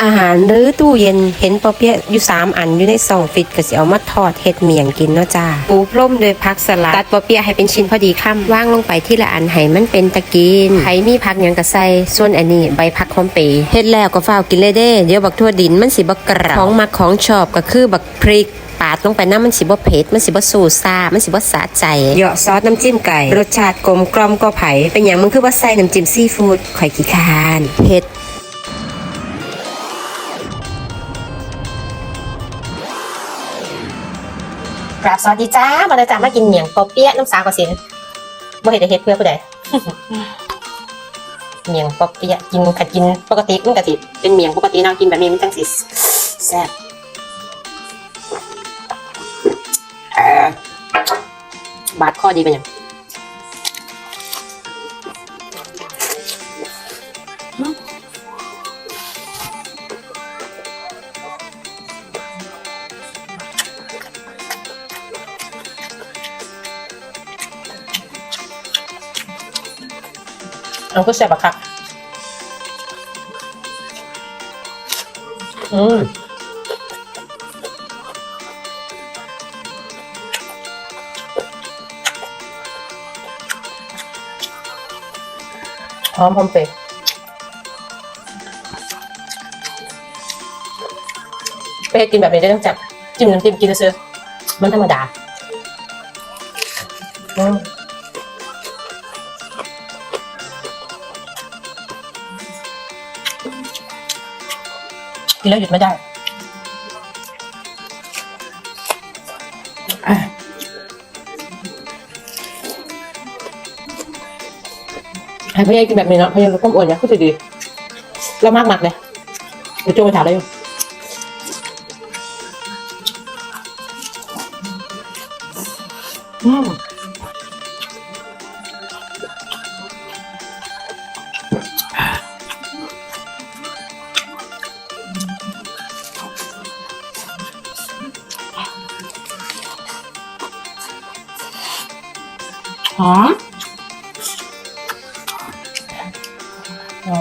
อาหารหรือตู้เย็นเห็นปอเปี๊ยะอยู่สามอันอยู่ในซองฟิตก็สิเอามาทอดเฮ็ดเมี่ยงกินเนาะจ้าปูพร่มด้วยผักสลัดตัดปอเปี๊ยะให้เป็นชิ้นพอดีคำวางลงไปที่ละอันให้มันเป็นตะกินใครมีผักหยังก็ใส่ส่วนอันนี้ใบผักหอมเปรย์เฮ็ดแล้วก็ฟ้าวกินเลยเด้ เดี๋ยวบักทั่วดินมันสิบ่กระของมักของชอบก็คือบักพริกปาดลงไปน้ำมันสิบ่เผ็ดมันสิบ่สูซามันสิบ่สะใจเหยาะซอสน้ำจิ้มไก่ รสชาติกลมกล่อมก็ไผ่เป็นอย่างมึงคือว่าใส่น้ำจิ้มซีฟู้ดข่อยขี้คร้านเผ็ด กราบสวัสดีจ้ามาเลยจ้ามากินเหมียงปอเปี๊ยะน้ำสาวกสินบ่เห็ดให้เฮ็ดเพื่อผู้ใดเมียงปอเปี๊ยะกินขัดกินปกติมันกะสิเป็นเมียงปกตินาะกินแบบนี้มันจังสิแซ่บบาดข้อดีเป็นยัง เอาก็แซ่บอะครับอืมหอมหอมเปรย์ไปให้กินแบบนี้ได้ต้องจับจิ้มน้ำจิ้มกินซื้อมันธรรมดาอืม กินแล้วหยุดไม่ได้อะให้พี่ยายกินแบบนี้เนาะพี่ยายลดความอ้วนเนี่ยก็จะดี แล้วมากมากๆเลยเดี๋ยวโจไปถามได้อยู่อืมหอม อ๋อ